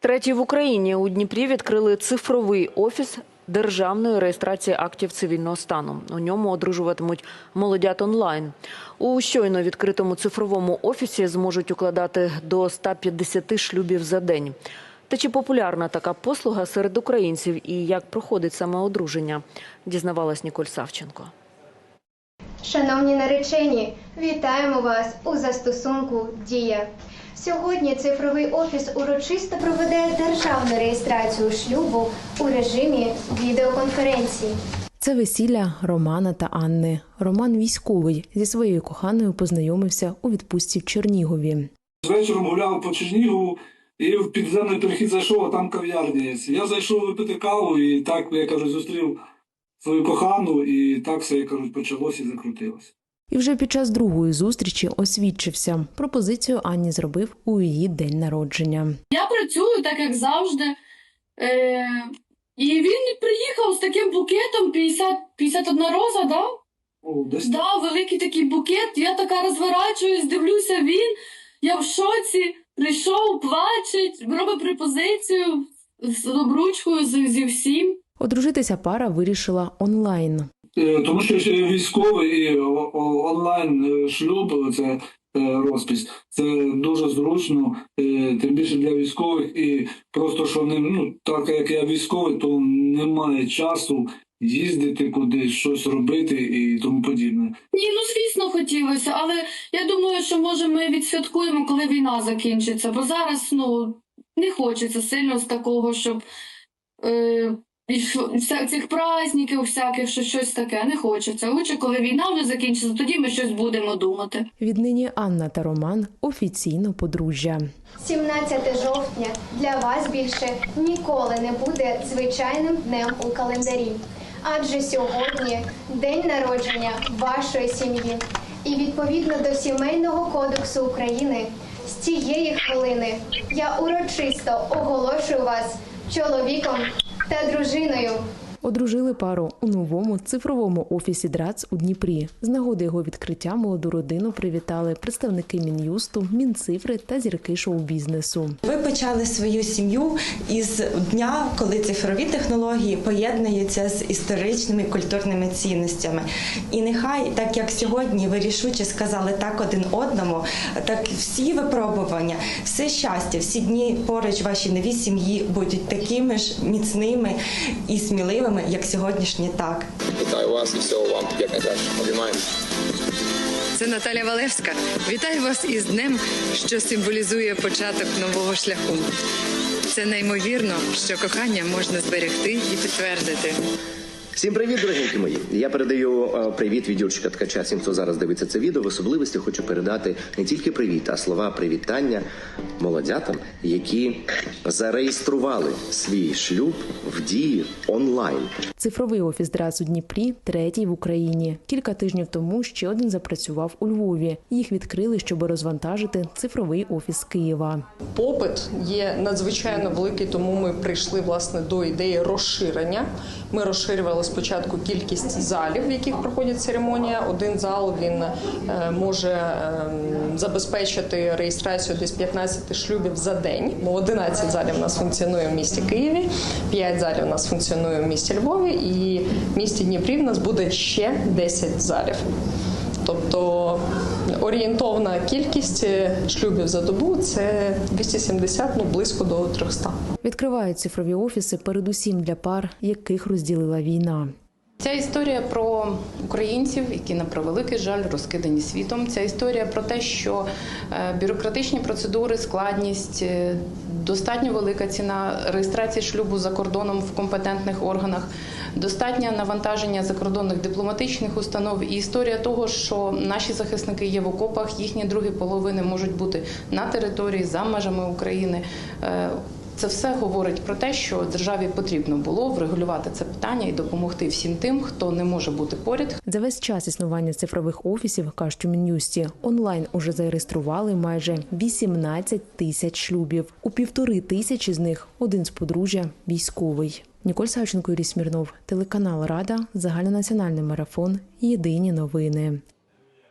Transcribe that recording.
Третій в Україні у Дніпрі відкрили цифровий офіс державної реєстрації актів цивільного стану. У ньому одружуватимуть молодят онлайн. У щойно відкритому цифровому офісі зможуть укладати до 150 шлюбів за день. Та чи популярна така послуга серед українців і як проходить саме одруження, дізнавалась Ніколь Савченко. Шановні наречені, вітаємо вас у застосунку Дія. Сьогодні цифровий офіс урочисто проведе державну реєстрацію шлюбу у режимі відеоконференції. Це весілля Романа та Анни. Роман військовий зі своєю коханою познайомився у відпустці в Чернігові. З вечором гуляв по Чернігову і в підземний перехід зайшов, а там кав'ярня є. Я зайшов випити каву і так, я кажу, зустрів свою кохану, і так все, як кажуть, почалося і закрутилося. І вже під час другої зустрічі освідчився. Пропозицію Анні зробив у її день народження. Я працюю так, як завжди. Е, і він приїхав з таким букетом 50, 51 роза, да? О, десь Да, великий такий букет. Я така розворачуюсь, дивлюся він. Я в шоці, прийшов, плачить, робить пропозицію з обручкою з- зі всім. Одружитися пара вирішила онлайн. Е, Тому що військовий і онлайн е, шлюб, це е, розпис, це дуже зручно, тим більше для військових, і просто що не ну так як я військовий, то немає часу їздити кудись, щось робити і тому подібне. Ні, ну звісно, хотілося, але я думаю, що може ми відсвяткуємо, коли війна закінчиться. Бо зараз ну не хочеться сильно з такого, щоб е, і вся- цих праздників, всяких, що щось таке. Не хочеться. Лучше, коли війна вже закінчиться, тоді ми щось будемо думати. Віднині Анна та Роман офіційно подружжя. 17 жовтня для вас більше ніколи не буде звичайним днем у календарі. Адже сьогодні день народження вашої сім'ї. І відповідно до Сімейного кодексу України з цієї хвилини я урочисто оголошую вас чоловіком та дружиною. Одружили пару у новому цифровому офісі ДРАЦ у Дніпрі. З нагоди його відкриття молоду родину привітали представники Мін'юсту, Мінцифри та зірки шоу-бізнесу. Ви почали свою сім'ю із дня, коли цифрові технології поєднуються з історичними культурними цінностями. І нехай, так як сьогодні ви рішуче сказали так один одному, так всі випробування, все щастя, всі дні поруч вашій новій сім'ї будуть такими ж міцними і сміливими, як сьогоднішні так. Вітаю вас і всього вам як найкраще. Обіймаємо. Це Наталя Валевська. Вітаю вас із днем, що символізує початок нового шляху. Це неймовірно, що кохання можна зберегти і підтвердити. Всім привіт, дорогенькі мої. Я передаю е, привіт від Юрчика Ткача. Всім, хто зараз дивиться це відео. В особливості хочу передати не тільки привіт, а слова привітання молодятам, які зареєстрували свій шлюб в дії онлайн. Цифровий офіс ДРАЦ у Дніпрі третій в Україні. Кілька тижнів тому ще один запрацював у Львові. Їх відкрили, щоб розвантажити цифровий офіс Києва. Попит є надзвичайно великий, тому ми прийшли власне до ідеї розширення. Ми розширювали спочатку кількість залів, в яких проходять церемонія. Один зал він е, може ем, забезпечити реєстрацію десь 15 шлюбів за день. Бо 11 залів у нас функціонує в місті Києві, 5 залів у нас функціонує в місті Львові, і в місті Дніпрі в нас буде ще 10 залів. Тобто орієнтовна кількість шлюбів за добу це 270, ну близько до 300. Відкривають цифрові офіси передусім для пар, яких розділила війна. Ця історія про українців, які на превеликий жаль розкидані світом. Ця історія про те, що е, бюрократичні процедури, складність, е, достатньо велика ціна реєстрації шлюбу за кордоном в компетентних органах, достатнє навантаження закордонних дипломатичних установ і історія того, що наші захисники є в окопах, їхні другі половини можуть бути на території за межами України. Це все говорить про те, що державі потрібно було врегулювати це питання і допомогти всім тим, хто не може бути поряд, За весь час існування цифрових офісів, кажуть у Мін'юсті, онлайн уже зареєстрували майже 18 тисяч шлюбів. У півтори тисячі з них один з подружжя військовий. Ніколь Савченко, Юрій Смірнов, телеканал Рада, загальнонаціональний марафон. Єдині новини.